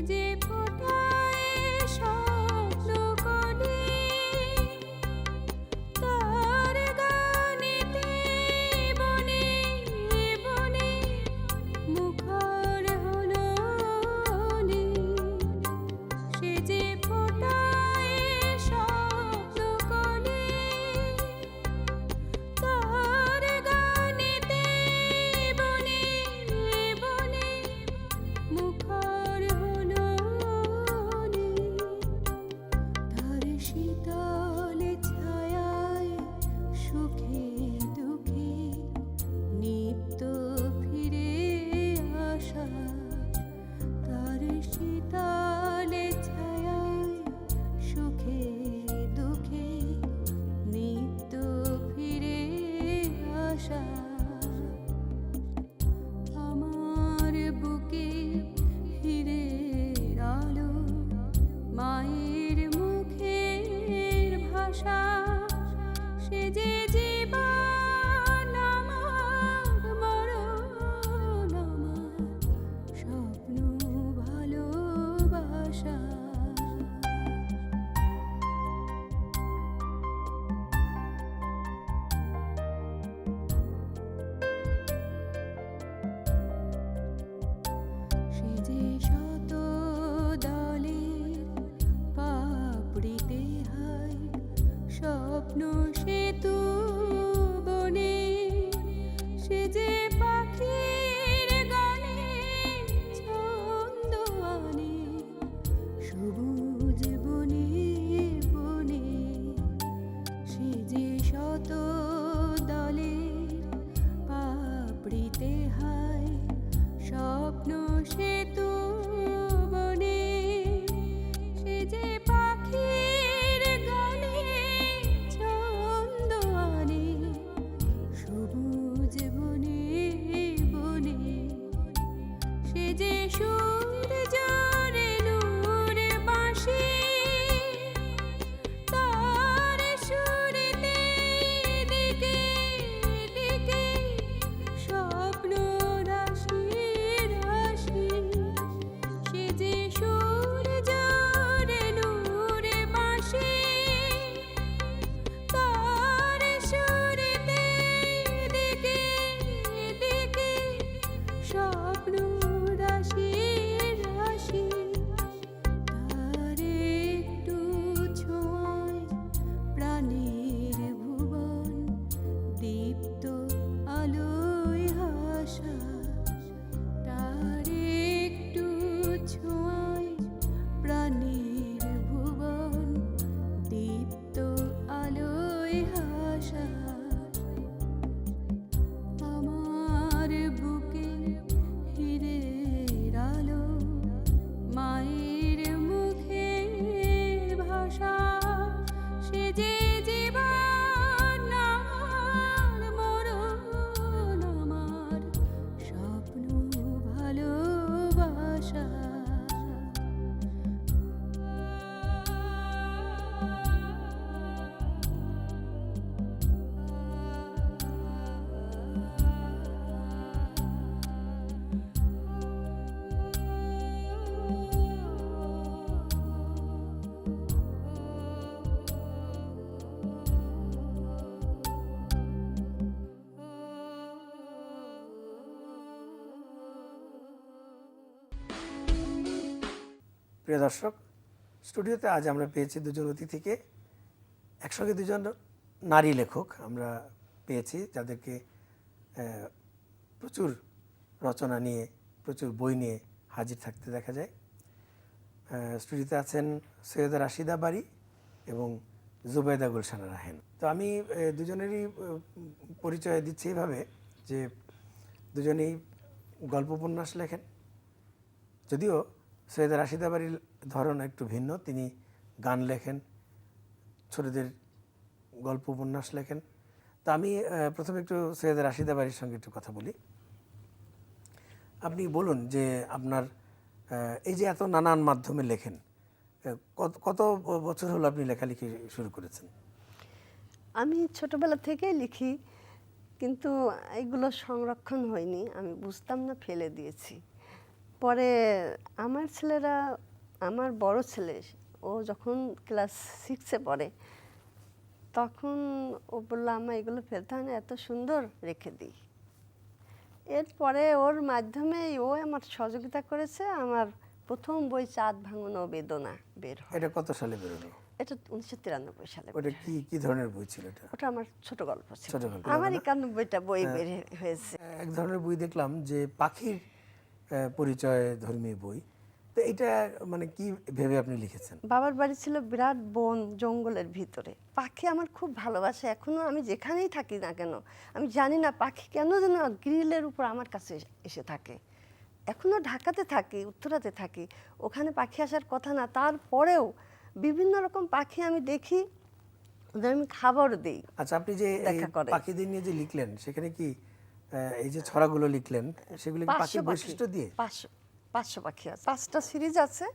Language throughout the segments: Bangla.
deep. প্রিয় দর্শক, স্টুডিওতে আজ আমরা পেয়েছি দুজন অতিথিকে। একসঙ্গে দুজন নারী লেখক আমরা পেয়েছি, যাদেরকে প্রচুর রচনা নিয়ে, প্রচুর বই নিয়ে হাজির থাকতে দেখা যায়। স্টুডিওতে আছেন সৈয়দ রাশিদা বাড়ি এবং জুবেদা গুলশানা রাহেন। তো আমি দুজনেরই পরিচয় দিচ্ছি এইভাবে যে দুজনেই গল্প উপন্যাস লেখেন। যদিও সৈয়দ রাশিদাবাড়ির ধরন একটু ভিন্ন। তিনি গান লেখেন, ছোটদের গল্প, উপন্যাস লেখেন। তা আমি প্রথমে একটু সৈয়দ রাশিদাবাড়ির সঙ্গে একটু কথা বলি। আপনি বলুন যে আপনার এই যে এত নানান মাধ্যমে লেখেন কত কত বছর হলো আপনি লেখালেখি শুরু করেছেন? আমি ছোটবেলা থেকেই লিখি, কিন্তু এগুলো সংরক্ষণ হয়নি। আমি বুঝতাম না, ফেলে দিয়েছি। পরে আমার ছেলেরা আমার বড় ছেলে ও যখন ক্লাস সিক্সে পড়ে তখন ও বলল আমার এগুলো ফেলতে হয় না এত সুন্দর রেখে দিই। এরপরে ওর মাধ্যমে ও আমার সহযোগিতা করেছে আমার প্রথম বই চাঁদ ভাঙন ও বেদনা বের হয়। এটা কত সালে বেরোলো এটা উনিশশো তিরানব্বই সালে ওটা কি কি ধরনের বই ছিল এটা? ওটা আমার ছোট গল্প ছিল। আমার একানব্বইটা বই বের হয়েছে। এক ধরনের বই দেখলাম যে পাখির পরিচয় ধর্মী বই। তো এটা মানে কি ভেবে আপনি লিখেছেন? বাবার বাড়ি ছিল বিরাট বন জঙ্গলের ভিতরে। পাখি আমার খুব ভালোবাসে। এখনও আমি যেখানেই থাকি না কেন আমি জানি না পাখি কেন যেন গ্রিলের উপর আমার কাছে এসে- থাকে। এখনও ঢাকাতে থাকি উত্তরাতে থাকি। ওখানে পাখি আসার কথা না তারপরেও বিভিন্ন রকম পাখি আমি দেখি ওদের আমি খাবার দিই। আচ্ছা আপনি যে। পাখিদের নিয়ে যে লিখলেন সেখানে কি এই যে ছড়াগুলো লিখলেন সেগুলো পাখির বৈশিষ্ট্য দিয়ে? পাঁচশো পাঁচশো পাখি আছে। পাঁচটা সিরিজ আছে।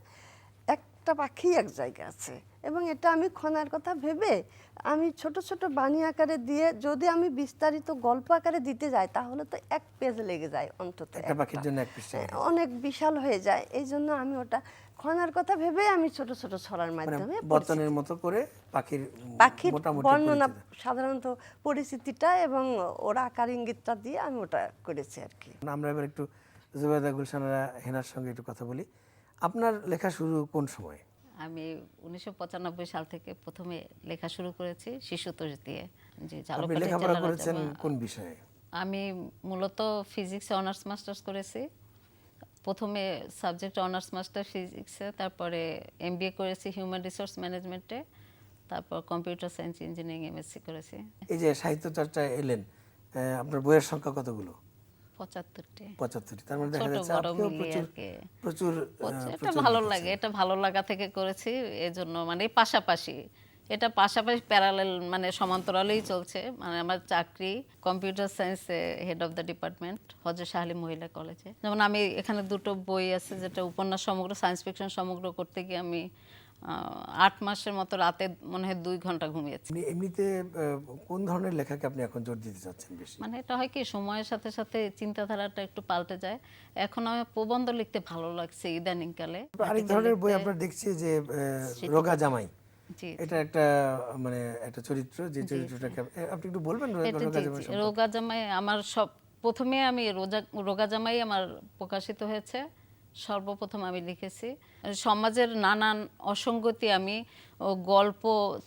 একটা পাখি এক জায়গায় আছে। এবং এটা আমি খনার কথা ভেবে আমি ছোট ছোট বাণী আকারে দিয়ে যদি আমি বিস্তারিত গল্প আকারে দিতে যাই তাহলে তো এক পেজ লেগে যায় অন্তত অনেক বিশাল হয়ে যায়। এই জন্য আমি ওটা খনার কথা ভেবে আমি ছোট ছোট ছড়ার মানে মাধ্যমে বর্তনের মতো করে পাখির পাখির বর্ণনা সাধারণত পরিস্থিতিটা এবং ওর আকার ইঙ্গিতটা দিয়ে আমি ওটা করেছি আর কি। আমরা এবার একটু জুবেদা গুলশানারা হেনার সঙ্গে একটু কথা বলি। আপনার লেখা শুরু কোন সময়? আমি উনিশশো পঁচানব্বই সাল থেকে প্রথমে লেখা শুরু করেছি শিশুতোষ দিয়ে। যে লেখাপড়া করেছেন কোন বিষয়ে? আমি মূলত ফিজিক্সে অনার্স মাস্টার্স করেছি। প্রথমে সাবজেক্ট অনার্স মাস্টার ফিজিক্সে তারপরে এমবিএ করেছি হিউম্যান রিসোর্স ম্যানেজমেন্টে তারপর কম্পিউটার সায়েন্স ইঞ্জিনিয়ারিং এমএসসি করেছি। এই যে সাহিত্য চর্চায় এলেন আপনার বইয়ের সংখ্যা কতগুলো? পঁচাত্তরটি। পঁচাত্তরটি। তার মানে দেখা যাচ্ছে আপনিও প্রচুর প্রচুর এটা ভালো লাগে এটা ভালো লাগা থেকে করেছি এজন্য মানে পাশাপাশি। এটা পাশাপাশি প্যারালেল মানে সমান্তরালেই চলছে। মানে আমার চাকরি কম্পিউটার সায়েন্সে হেড অফ দ্য ডিপার্টমেন্ট হজর শাহলি মহিলা কলেজে যেমন আমি এখানে দুটো বই আছে যেটা উপন্যাস সমগ্র সায়েন্স ফিকশন সমগ্র করতে গিয়ে আমি আট মাসের মতো রাতে মনে হয় দুই ঘণ্টা ঘুমিয়েছি। এমনিতে কোন ধরনের লেখাকে আপনি এখন জোর দিতে চাচ্ছেন বেশি? মানে এটা হয় কি সময়ের সাথে সাথে চিন্তাধারাটা একটু পাল্টে যায়। এখন আমার প্রবন্ধ লিখতে ভালো লাগছে ইদানিংকালে। আরেক ধরনের বই আমরা দেখছি যে রোগা জামাই। এটা একটা মানে একটা চরিত্র যে চরিত্রটাকে আপনি একটু বলবেন রোগা জামাই আমার সব প্রথমে আমি রোজা রোগা জামাই আমার প্রকাশিত হয়েছে। সর্বপ্রথম আমি লিখেছি, সমাজের নানান অসঙ্গতি আমি গল্প,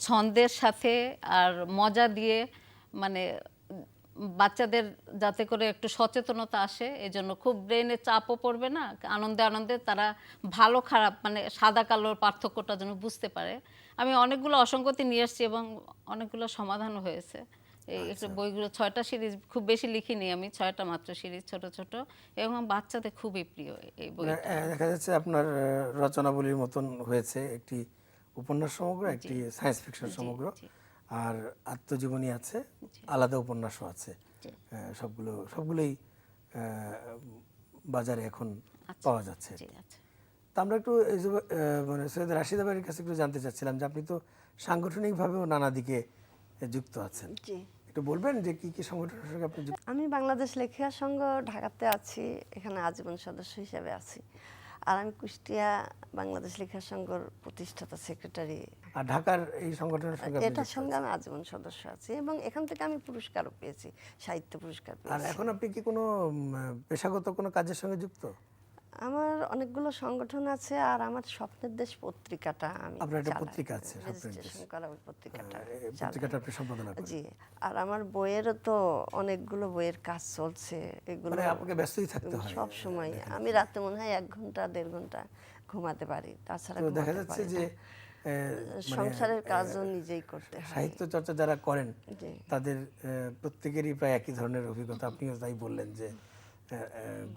ছন্দের সাথে আর মজা দিয়ে মানে বাচ্চাদের যাতে করে একটু সচেতনতা আসে, এজন্য খুব ব্রেনে চাপও পড়বে না, আনন্দে আনন্দে তারা ভালো, খারাপ মানে সাদা কালোর পার্থক্যটা যেন বুঝতে পারে। আমি অনেকগুলো অসঙ্গতি নিয়ে এসেছি এবং অনেকগুলো সমাধানও হয়েছে। একটু বইগুলো ছয়টা সিরিজ খুব বেশি লিখিনি আমি ছয়টা মাত্র সিরিজ ছোট ছোট। এবং বাচ্চাদের খুবই প্রিয় এই বই দেখা যাচ্ছে আপনার রচনাবলীর মতন হয়েছে একটি উপন্যাস সমগ্র একটি সায়েন্স ফিকশন সমগ্র। আর আত্মজীবনী আছে আলাদা উপন্যাসও আছে। সবগুলো সবগুলোই বাজারে এখন পাওয়া যাচ্ছে। আচ্ছা। তা আমরা একটু এই যে, মানে সৈয়দ রাশিদা বাড়ির কাছে একটু জানতে চাচ্ছিলাম যে আপনি তো সাংগঠনিকভাবেও নানা দিকে যুক্ত আছেন। জি। একটু বলবেন যে কি কি সংগঠনের সঙ্গে আপনি যুক্ত? আমি বাংলাদেশ লেখিকা সংঘ ঢাকাতে আছি এখানে আজীবন সদস্য হিসেবে আছি। আর আমি কুষ্টিয়া বাংলাদেশ লেখিকা সংঘর প্রতিষ্ঠাতা সেক্রেটারি আর ঢাকার এই সংগঠনের সঙ্গে এটার সঙ্গে আমি আজীবন সদস্য আছি এবং এখান থেকে আমি পুরস্কারও পেয়েছি সাহিত্য পুরস্কার আর এখন আপনি কি কোনো পেশাগত কোনো কাজের সঙ্গে যুক্ত? আমার অনেকগুলো সংগঠন আছে আর আমার স্বপ্নের দেশ পত্রিকাটা আমি আপনার একটা পত্রিকা আছে, রেজিস্ট্রেশন করা ওই পত্রিকাটা পত্রিকাটা আপনি সম্পাদনা করেন। জি আর আমার বইয়েরও তো অনেকগুলো বইয়ের কাজ চলছে এগুলো মানে আপনাকে ব্যস্তই থাকতে হয়। সব সময়। আমি রাতে মনে হয় এক ঘণ্টা দেড় ঘণ্টা ঘুমাতে পারি তাছাড়া দেখা যাচ্ছে যে মানে সংসারের কাজও নিজেই করতে হয়। সাহিত্য চর্চা যারা করেন। তাদের প্রত্যেকেরই প্রায় একই ধরনের অভিজ্ঞতা। আপনিও তাই বললেন যে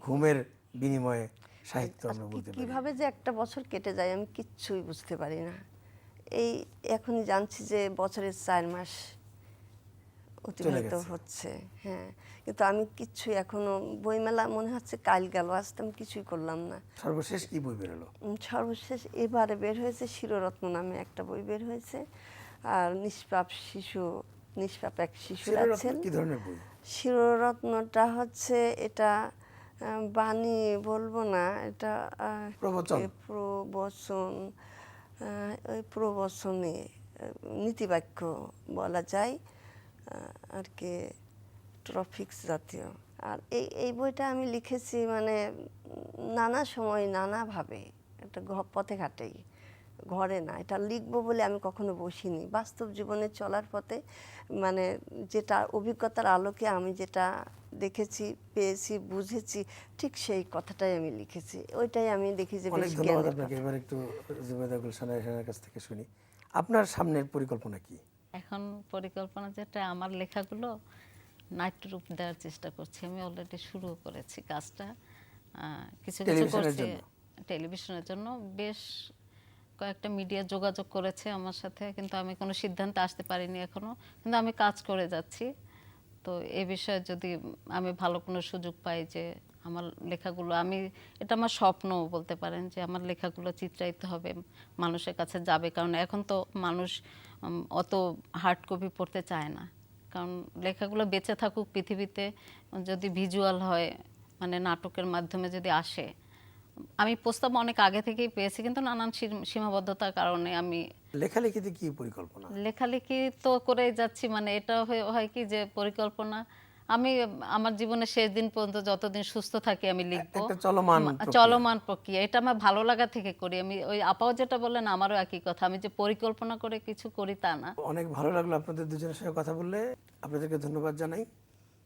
ঘুমের বিনিময়ে সাহিত্য আমরা বলতে পারি। কীভাবে যে একটা বছর কেটে যায় আমি কিচ্ছুই বুঝতে পারি না। এই এখনই জানছি যে বছরের চার মাস অতিবাহিত হচ্ছে হ্যাঁ। কিন্তু আমি কিচ্ছু এখনও বইমেলা মনে হচ্ছে কাল গেল আজ তো আমি কিছুই করলাম না। সর্বশেষ কি বই বেরোলো? সর্বশেষ এবারে বের হয়েছে শিররত্ন নামে একটা বই বের হয়েছে। আর নিষ্পাপ শিশু নিষ্পাপ এক শিশু শিরোরত্ন আছেন। কি ধরনের বই? শিররত্নটা হচ্ছে এটা বাণী বলব না এটা প্রবচন। প্রবচন ওই প্রবচনে নীতিবাক্য বলা যায় আর কি ট্রফিক্স জাতীয় আর এই এই বইটা আমি লিখেছি মানে নানা সময় নানাভাবে একটা পথে ঘাটেই ঘরে না এটা লিখব বলে আমি কখনো বসিনি। বাস্তব জীবনে চলার পথে মানে যেটা অভিজ্ঞতার আলোকে আমি যেটা দেখেছি পেয়েছি বুঝেছি ঠিক সেই কথাটাই আমি লিখেছি। ওইটাই আমি দেখি যে অনেক ধন্যবাদ আপনাকে। এবার একটু জুবেদা গুলশান এখানের কাছ থেকে শুনি। আপনার সামনের পরিকল্পনা কি? এখন পরিকল্পনা যেটা আমার লেখাগুলো নাট্যরূপ দেওয়ার চেষ্টা করছি। আমি অলরেডি শুরু করেছি কাজটা। আহ, কিছু কিছু করছি টেলিভিশনের জন্য। বেশ কয়েকটা মিডিয়া যোগাযোগ করেছে আমার সাথে, কিন্তু আমি কোনো সিদ্ধান্তে আসতে পারিনি এখনও। কিন্তু আমি কাজ করে যাচ্ছি। তো এ বিষয়ে যদি আমি ভালো কোনো সুযোগ পাই যে আমার লেখাগুলো, আমি, এটা আমার স্বপ্ন বলতে পারেন যে আমার লেখাগুলো চিত্রায়িত হবে, মানুষের কাছে যাবে। কারণ এখন তো মানুষ অত হার্ড কপি পড়তে চায় না। কারণ লেখাগুলো বেঁচে থাকুক পৃথিবীতে, যদি ভিজুয়াল হয় মানে নাটকের মাধ্যমে যদি আসে আমি প্রস্তাব অনেক আগে থেকেই পেয়েছি কিন্তু নানান সীমাবদ্ধতার কারণে আমি লেখালেখিতে কি পরিকল্পনা? লেখালেখি তো করেই যাচ্ছি মানে এটা হয় কি যে পরিকল্পনা আমি আমার জীবনে শেষ দিন পর্যন্ত যতদিন সুস্থ থাকি আমি লিখব। চলমান। চলমান প্রক্রিয়া এটা আমার ভালো লাগা থেকে করি। আমি ওই আপাও যেটা বললেন আমারও একই কথা আমি যে পরিকল্পনা করে কিছু করি তা না। অনেক ভালো লাগল আপনাদের দুজনের সঙ্গে কথা বললে আপনাদেরকে ধন্যবাদ জানাই।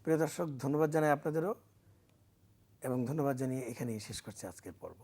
প্রিয় দর্শক ধন্যবাদ জানাই আপনাদেরও। এবং ধন্যবাদ জানিয়ে এখানেই শেষ করছি আজকের পর্ব।